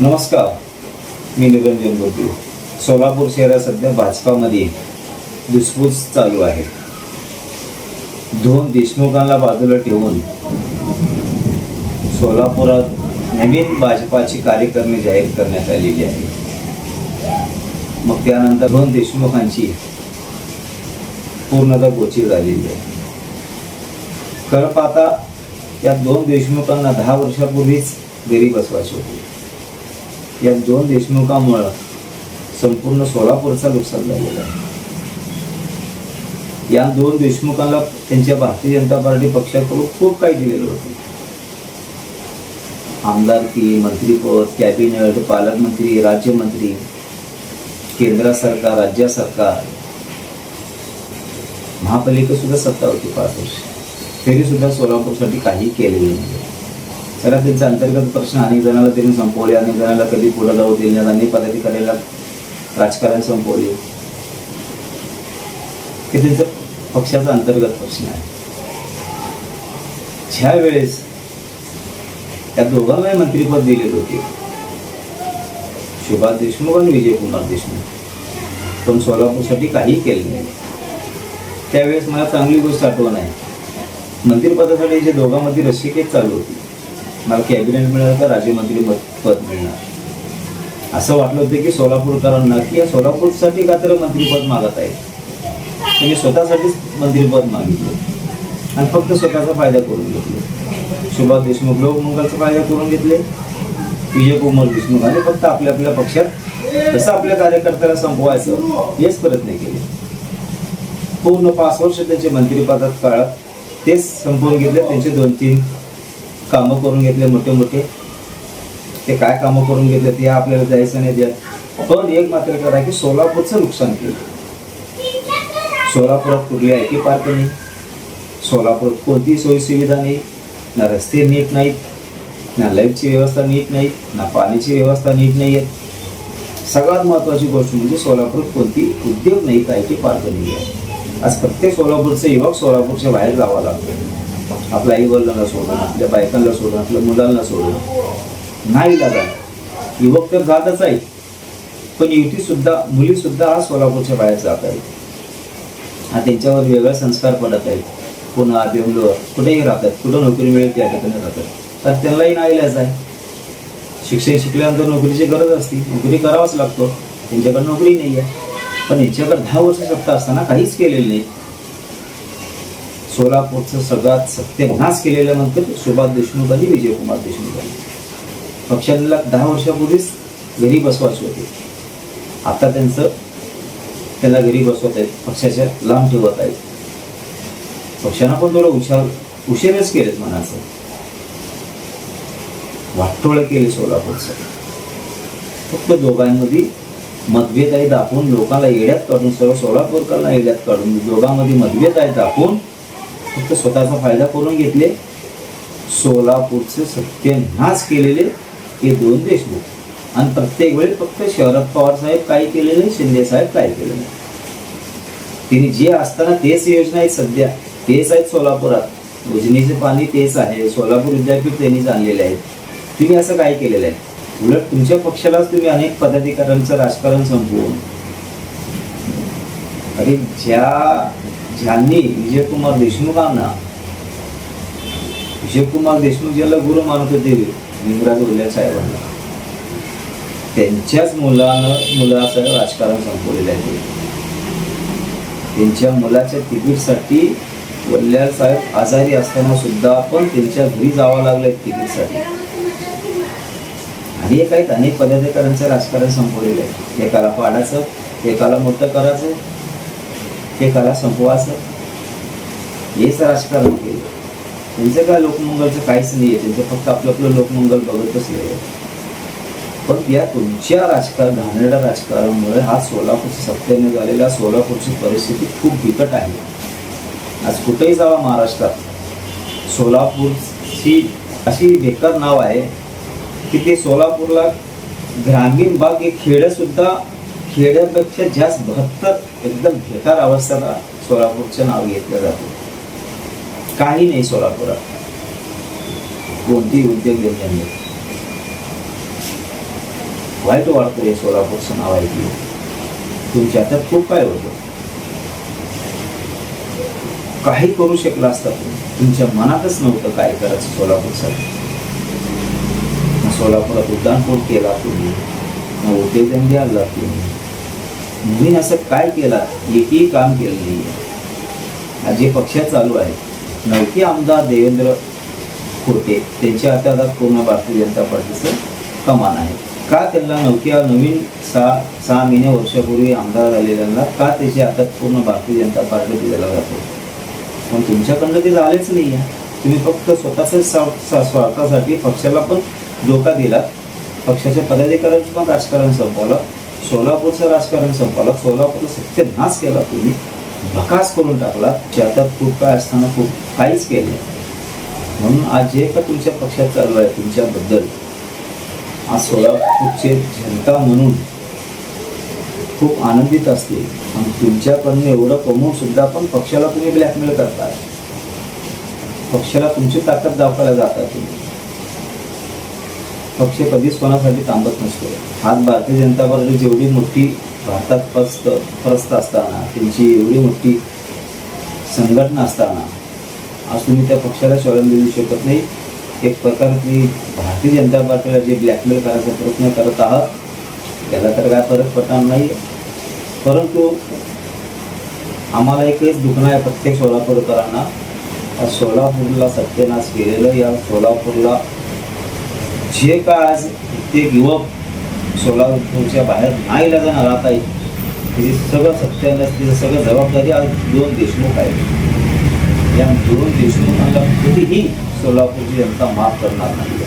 नमस्कार मी निरंजन बोलतो. सोलापूर शहरात सध्या भाजपामध्ये धुसफूस चालू आहे. दोन देशमुखांना बाजूला ठेवून सोलापुरात नवीन भाजपाची कार्यकारिणी जाहीर करण्यात आलेली आहे. मग त्यानंतर दोन देशमुखांची पूर्णतः गोची झालेली आहे. खरं पाहता या दोन देशमुखांना दहा वर्षापूर्वीच घरी बसवायचे होते. या दोन देशमुखामुळं संपूर्ण सोलापूरचा नुकसान झालेला आहे. या दोन देशमुखांना त्यांच्या भारतीय जनता पार्टी पक्षाकडून खूप काही दिलेलं होतं. आमदारकी मंत्रीपद कॅबिनेट पालकमंत्री राज्यमंत्री केंद्र सरकार राज्य सरकार. महापालिका सुद्धा सत्ता होती पाच वर्ष. तरी सुद्धा सोलापूरसाठी काही केलेले नाही. जरा त्यांचे अंतर्गत प्रश्न अनेक जणांना त्यांनी संपवले अनेक जणांना कधी पुढे जाऊ दिले अनेक पदाधिकाऱ्याला राजकारण संपवले. हे त्यांचं पक्षाचा अंतर्गत प्रश्न आहे. ज्या वेळेस त्या दोघांनाही मंत्रीपद दिले होते सुभाष देशमुख आणि विजयकुमार देशमुख पण सोलापूरसाठी काही केले नाही. त्यावेळेस मला चांगली गोष्ट आठवण आहे. मंत्रिपदासाठी जे दोघांमध्ये रस्सीकेच चालू होती. मला कॅबिनेट मिळालं का राज्यमंत्री पद मिळणार. असं वाटलं होतं की सोलापूरकरांना की या सोलापूरसाठी का तर मंत्रीपद मागत आहे त्यांनी स्वतःसाठीच मंत्रीपद मागितलं. आणि फक्त स्वतःचा फायदा करून घेतले. सुभाष देशमुख लोकमंगलचा फायदा करून घेतले. विजयकुमार देशमुख आणि फक्त आपल्या आपल्या पक्षात कसं आपल्या कार्यकर्त्याला संपवायचं हेच प्रयत्न केले. पूर्ण पाच वर्ष त्यांचे मंत्रिपदात काळात तेच संपवून घेतले. त्यांचे दोन तीन कामं करून घेतले मोठे मोठे. ते काय कामं करून घेतले ते आपल्याला जायचं नाही द्या पण एक मात्र करा की सोलापूरचं नुकसान केलं. सोलापुरात कुठली आय टी पार्क नाही. सोलापुरात कोणतीही सोयीसुविधा नाही. ना रस्ते नीट नाहीत. ना लाईटची व्यवस्था नीट नाही ना पाण्याची व्यवस्था नीट नाही आहे सगळ्यात महत्त्वाची गोष्ट म्हणजे सोलापूरात कोणती उद्योग नाही आय टी पार्क नाही आहे आज प्रत्येक सोलापूरचे युवक सोलापूरच्या बाहेर जावं लागतं. आपल्या आईवडिलांना सोडून आपल्या बायकांना सोडून आपल्या मुलांना सोडून नाही दादा. युवक तर जातच आहेत पण युवती सुद्धा मुली सुद्धा आज सोलापूरच्या बाहेर जात आहेत. हा त्यांच्यावर वेगळा संस्कार पडत आहेत पुन्हा बेंगलोर कुठेही राहतात. कुठं नोकरी मिळेल त्या ठिकाणी राहतात. तर त्यांनाही नाही नाईलाज आहे. शिक्षण शिकल्यानंतर नोकरीची गरज असते. नोकरी करावाच लागतो. त्यांच्याकडे नोकरी नाही आहे पण यांच्याकडे दहा वर्ष सत्ता असताना काहीच केलेलं नाही. सोलापूरचं सगळ्यात सत्यानाश केलेल्यानंतर सुभाष देशमुख आणि विजयकुमार देशमुख आले पक्षाला दहा वर्षापूर्वीच घरी बसवायचे होते. आता त्यांचं त्यांना घरी बसवत आहेत पक्षाच्या लांब ठेवत आहेत पक्षांना पण थोडं हुशार उशिरच केलेत मनाचं वाटोळं केले सोलापूरचं. फक्त दोघांमध्ये मतभेद आहे दाखवून लोकांना येड्यात काढून सर्व सोलापूरकरांना येड्यात काढून दोघांमध्ये मतभेद आहे दाखवून फक्त स्वतःचा फायदा करून घेतले. सोलापूरचे सत्यनाश केलेले हे दोन देशमुख आणि प्रत्येक वेळी फक्त शरद पवार साहेब काय केलेले शिंदे साहेब काय केलेले तिने जे असताना तेच योजना आहेत सध्या. तेच आहेत सोलापुरात. उजनीचे पाणी तेच आहे. सोलापूर विद्यापीठ त्यांनीच आणलेले आहेत. तुम्ही असं काय केलेलं आहे? उलट तुमच्या पक्षालाच तुम्ही अनेक पदाधिकाऱ्यांचं राजकारण संपवून. अरे ज्या ज्यांनी विजयकुमार देशमुखांना विजयकुमार देशमुख ज्याला गुरु मानत होते लिंगराज उल्ल्या साहेबांना. त्यांच्याच मुलानं मुलाचं राजकारण संपवलेलं आहे. त्यांच्या मुलाच्या तिकीटसाठी वल्ल्या साहेब आजारी असताना सुद्धा आपण त्यांच्या घरी जावं लागलं तिकीटसाठी. आणि एक आहेत अनेक पदाधिकाऱ्यांचं राजकारण संपवलेलं आहे. एकाला पाडायचं एकाला मोठं करायचं एकाला संपवायचं हेच राजकारण केलं. त्यांचं काय लोकमंगलचं काहीच नाही आहे. त्यांचं फक्त आपलं आपलं लोकमंगल बघतच नाही पण या तुमच्या राजकारण घाणेरड्या राजकारणामुळे हा सोलापूरचा सत्तेने झालेला सोलापूरची परिस्थिती खूप बिकट आहे. आज कुठेही जावा महाराष्ट्रात. सोलापूरची अशी बेकार नाव आहे की ते सोलापूरला ग्रामीण भाग हे खेडं सुद्धा खेड्यापेक्षा जास्त भत्तर एकदम बेकार अवस्थेला सोलापूरचं नाव घेतलं जातं. काही नाही सोलापुरात. कोणती उद्योग नाही. वाईट वाढतो हे सोलापूरचं नाव ऐकलं. तुमच्या हातात खूप काय होतं. काही करू शकला असता तुमच्या मनातच नव्हतं काय करायचं सोलापूरसाठी सोलापुरात उड्डाणपूर केला तुम्ही. उद्योगधंदे उद्योजन तुम्ही. नवीन असं काय केला? एकही काम केलं नाही आज जे पक्ष चालू आहे नवके आमदार देवेंद्र खोटे त्यांच्या हातात आज पूर्ण भारतीय जनता पार्टीचं कमान आहे. का त्यांना नवक्या नवीन सहा सहा महिने वर्षापूर्वी आमदार झालेल्यांना का त्याच्या हातात पूर्ण भारतीय जनता पार्टी दिलेला जातो? पण तुमच्याकडनं ते झालेच नाही आहे. तुम्ही फक्त स्वतःच्या स्वार्थासाठी पक्षाला पण धोका दिला पक्षाच्या पदाधिकाऱ्यांचं पण राजकारण संपवलं. सोलापूरचं राजकारण संपवलं सोलापूरचा सत्यनाश केला तुम्ही भकास करून टाकला ज्याच्यात खूप काय असताना खूप काहीच केलं म्हणून आज जे का तुमच्या पक्षात चालू आहे तुमच्याबद्दल आज सोलापूरचे जनता म्हणून खूप आनंदित असते. आणि तुमच्याकडनं एवढं कमवून सुद्धा पण पक्षाला तुम्ही ब्लॅकमेल करताय. पक्षाला तुमची ताकद दाखवायला जाता तुम्ही. पक्ष कधीच कोणासाठी थांबत नसतो. आज भारतीय जनता पार्टी जेवढी मोठी भारतात प्रस्त प्रस्त असताना त्यांची एवढी मोठी संघटना असताना आज तुम्ही त्या पक्षाला शरण देऊ शकत नाही. एक प्रकारची भारतीय जनता पार्टीला जे ब्लॅकमेल करायचा प्रयत्न करत आहात त्याला तर काय फरक पडणार नाही. परंतु आम्हाला एकच दुखणं आहे प्रत्येक सोलापूरकरांना. सोलापूरला सत्यनाश केलेलं या सोलापूरला जे काय आज ते युवक सोलापूरच्या बाहेर नाही जाणं राहत आहे ते सगळं सत्यानाश तिचं सगळं जबाबदारी आज दोन देशमुख आहेत. या दोन देशमुखांना कधीही सोलापूरची जनता माफ करणार नाही.